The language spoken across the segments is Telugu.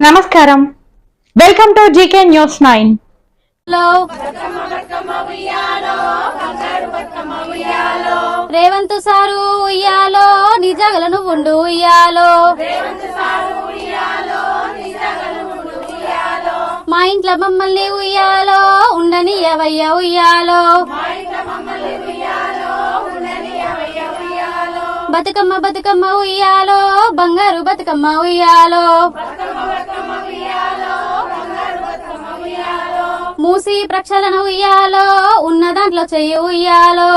నమస్కారం. Welcome to GK news nine hello Revanth sir ఉయ్యాలో నిజగలను ఉండు ఉయ్యాలో. మా ఇంట్లో మమ్మల్ని ఉయ్యాలో ఉండని ఎవయ్య ఉయ్యాలో. బతుకమ్మ బతుకమ్మ ఉయ్యాలో బంగారు బతుకమ్మ ఉయ్యాలో మూసి ప్రక్షాళన ఉయ్యాలో ఉన్న దాంట్లో చెయ్యి ఉయ్యాలో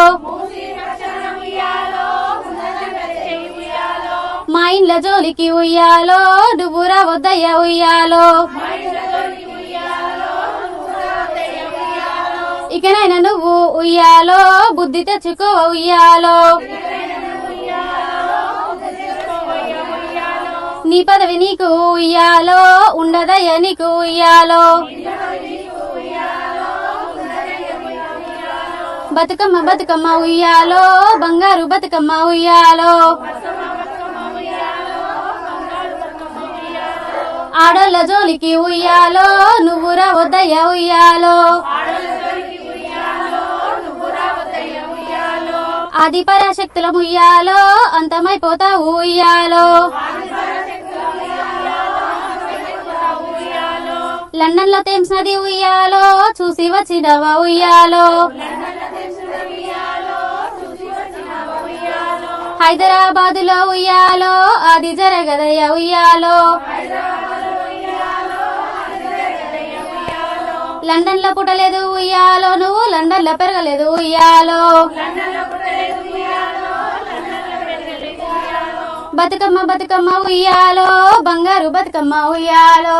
మా ఇండ్ల జోలికి ఉయ్యాలో నువ్వు రావద్దయ్య ఉయ్యాలో ఇకనైనా నువ్వు ఉయ్యాలో బుద్ధి తెచ్చుకో ఉయ్యాలో నీ పదవి నీకు ఉయ్యాలో ఉండదయ్య నీకు ఉయ్యాలో బతుకమ్మ బతుకమ్మ ఉయ్యాలో బంగారు బతుకమ్మ ఉయ్యాలో. ఆడోళ్ళ జోలికి ఉయ్యాలో నువ్వు రావద్దయ్య ఉయ్యాలో. ఆది పరాశక్తుల ముయ్యాలో అంతమైపోతావు ఉయ్యాలో. లండన్లో థేమ్స్ నది ఉయ్యాలో చూసి వచ్చినవా ఉయ్యాలో. హైదరాబాద్లో ఉయ్యాలో అది జరగదయ ఉయ్యాలో. లండన్లో పుట్టలేదు ఉయ్యాలో నువ్వు లండన్లో పెరగలేదు ఉయ్యాలో. బతుకమ్మ బతుకమ్మ ఉయ్యాలో బంగారు బతుకమ్మ ఉయ్యాలో.